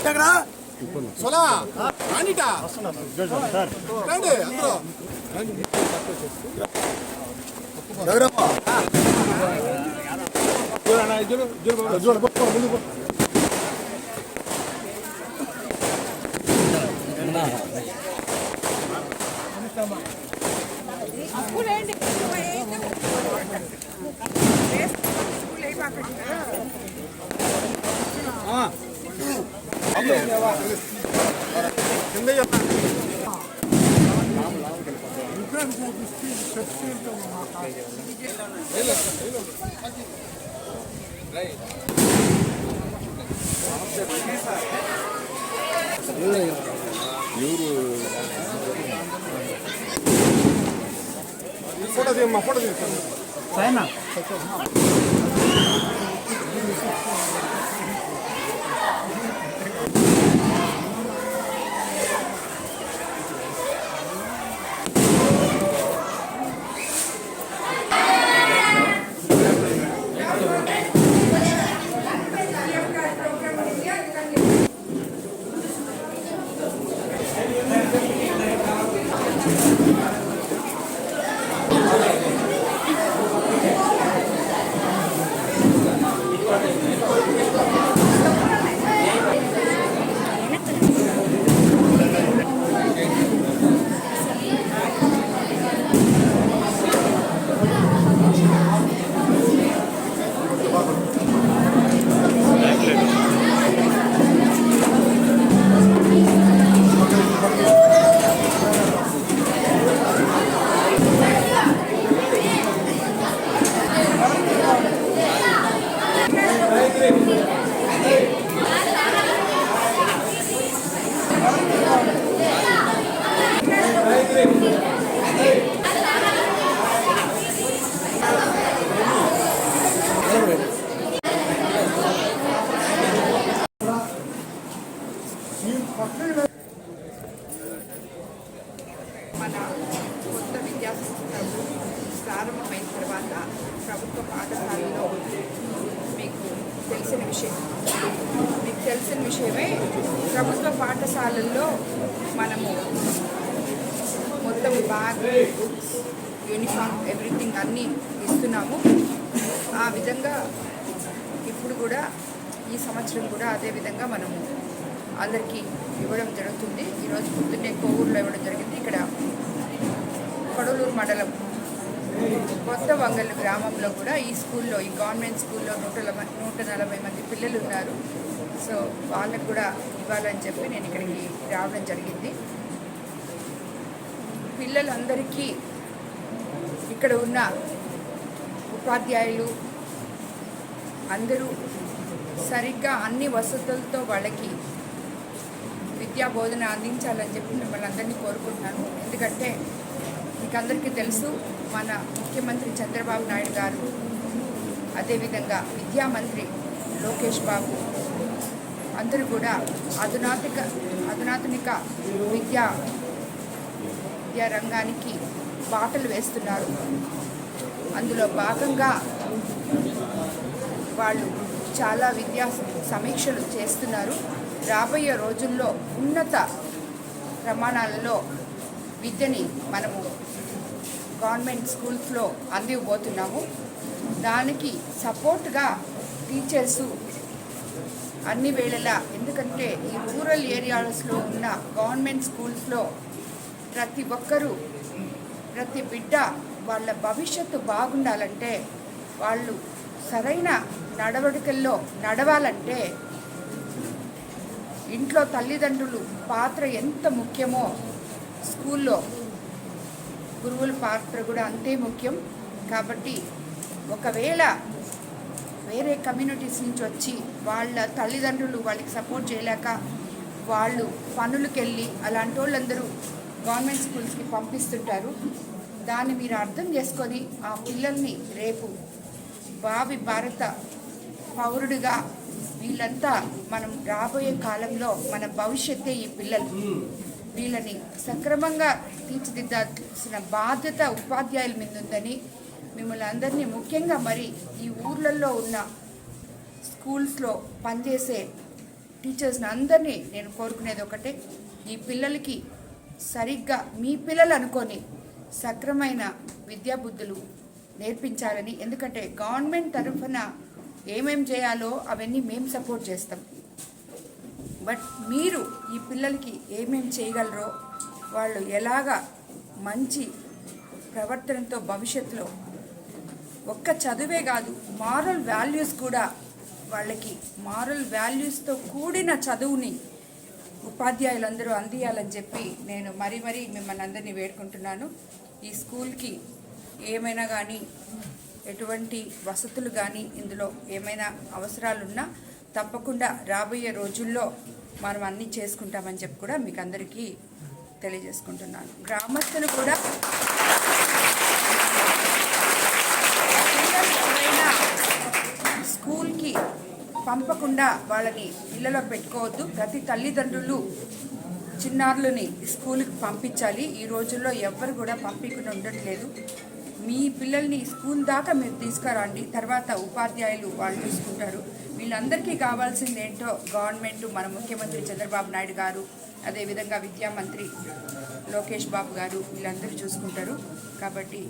ఎక్కడా సొలా రానిటా రండి అందరూ ఎవరమ్మా చూడు పో, ఫోటో తీయమ్మా ఫోటో తీసుకోండి మన కొత్త విద్యా సంస్థలు ప్రారంభమైన తర్వాత ప్రభుత్వ పాఠశాలలో మీకు తెలిసిన విషయం. మీకు తెలిసిన విషయమే ప్రభుత్వ పాఠశాలల్లో మనము మొత్తం బ్యాగ్ బుక్స్ యూనిఫామ్ ఎవ్రీథింగ్ అన్నీ ఇస్తున్నాము. ఆ విధంగా ఇప్పుడు కూడా ఈ సంవత్సరం కూడా అదే విధంగా మనము అందరికీ ఇవ్వడం జరుగుతుంది. ఈరోజు పొద్దున్నే కోవూరులో ఇవ్వడం జరిగింది. ఇక్కడ కొడలూరు మండలం కొత్త వంగల్ గ్రామంలో కూడా ఈ స్కూల్లో ఈ గవర్నమెంట్ స్కూల్లో నూట నూట నలభై మంది పిల్లలు ఉన్నారు. సో వాళ్ళకు కూడా ఇవ్వాలని చెప్పి నేను ఇక్కడికి రావడం జరిగింది. పిల్లలందరికీ ఇక్కడ ఉన్న ఉపాధ్యాయులు అందరూ సరిగ్గా అన్ని వసతులతో వాళ్ళకి విద్యా బోధన అందించాలని చెప్పి మిమ్మల్ని అందరినీ కోరుకుంటున్నాను. ఎందుకంటే మీకు అందరికీ తెలుసు మన ముఖ్యమంత్రి చంద్రబాబు నాయుడు గారు అదేవిధంగా విద్యామంత్రి లోకేష్ బాబు అందరూ కూడా అధునాతిక అధునాతనిక విద్యా విద్యా రంగానికి బాటలు వేస్తున్నారు. అందులో భాగంగా వాళ్ళు చాలా విద్యా సమీక్షలు చేస్తున్నారు. రాబోయే రోజుల్లో ఉన్నత ప్రమాణాలలో విద్యని మనము గవర్నమెంట్ స్కూల్స్లో అందివ్వబోతున్నాము. దానికి సపోర్ట్గా టీచర్సు అన్ని వేళలా ఎందుకంటే ఈ రూరల్ ఏరియాస్లో ఉన్న గవర్నమెంట్ స్కూల్స్లో ప్రతి ఒక్కరూ ప్రతి బిడ్డ వాళ్ళ భవిష్యత్తు బాగుండాలంటే వాళ్ళు సరైన నడవడికల్లో నడవాలంటే ఇంట్లో తల్లిదండ్రులు పాత్ర ఎంత ముఖ్యమో స్కూల్లో గురువుల పాత్ర కూడా అంతే ముఖ్యం. కాబట్టి ఒకవేళ వేరే కమ్యూనిటీస్ నుంచి వచ్చి వాళ్ళ తల్లిదండ్రులు వాళ్ళకి సపోర్ట్ చేయలేక వాళ్ళు పనులకు వెళ్ళి అలాంటి వాళ్ళందరూ గవర్నమెంట్ స్కూల్స్కి పంపిస్తుంటారు. దాన్ని మీరు అర్థం చేసుకొని ఆ పిల్లల్ని రేపు భావి భారత పౌరుడిగా వీళ్ళంతా మనం రాబోయే కాలంలో మన భవిష్యత్తే ఈ పిల్లలు. వీళ్ళని సక్రమంగా తీర్చిదిద్దాల్సిన బాధ్యత ఉపాధ్యాయుల మీద ఉందని మిమ్మల్ని అందరినీ ముఖ్యంగా మరి ఈ ఊర్లలో ఉన్న స్కూల్స్లో పనిచేసే టీచర్స్ని అందరినీ నేను కోరుకునేది ఒకటే. ఈ పిల్లలకి సరిగ్గా మీ పిల్లలు అనుకొని సక్రమైన విద్యాబుద్ధులు నేర్పించాలని. ఎందుకంటే గవర్నమెంట్ తరఫున ఏమేం చేయాలో అవన్నీ మేము సపోర్ట్ చేస్తాం. బట్ మీరు ఈ పిల్లలకి ఏమేం చేయగలరో వాళ్ళు ఎలాగా మంచి ప్రవర్తనతో భవిష్యత్తులో ఒక్క చదువే కాదు మారల్ వాల్యూస్ కూడా వాళ్ళకి మారల్ వాల్యూస్తో కూడిన చదువుని ఉపాధ్యాయులందరూ అందియాలని చెప్పి నేను మరీ మరీ మిమ్మల్ని అందరినీ వేడుకుంటున్నాను. ఈ స్కూల్కి ఏమైనా కానీ ఎటువంటి వసతులు కానీ ఇందులో ఏమైనా అవసరాలున్నా తప్పకుండా రాబోయే రోజుల్లో మనం అన్నీ చేసుకుంటామని చెప్పి కూడా మీకు అందరికీ తెలియజేసుకుంటున్నాను. గ్రామస్తులు కూడా ఎవరైనా స్కూల్కి పంపకుండా వాళ్ళని ఇళ్ళలో పెట్టుకోవద్దు. ప్రతి తల్లిదండ్రులు చిన్నారులని స్కూల్కి పంపించాలి. ఈ రోజుల్లో ఎవ్వరు కూడా పంపించకుండా ఉండట్లేదు. మీ పిల్లల్ని స్కూల్ దాకా మీరు తీసుకురండి. తర్వాత ఉపాధ్యాయులు వాళ్ళు చూసుకుంటారు. వీళ్ళందరికీ కావాల్సింది ఏంటో గవర్నమెంట్ మన ముఖ్యమంత్రి చంద్రబాబు నాయుడు గారు అదేవిధంగా విద్యామంత్రి లోకేష్ బాబు గారు వీళ్ళందరూ చూసుకుంటారు. కాబట్టి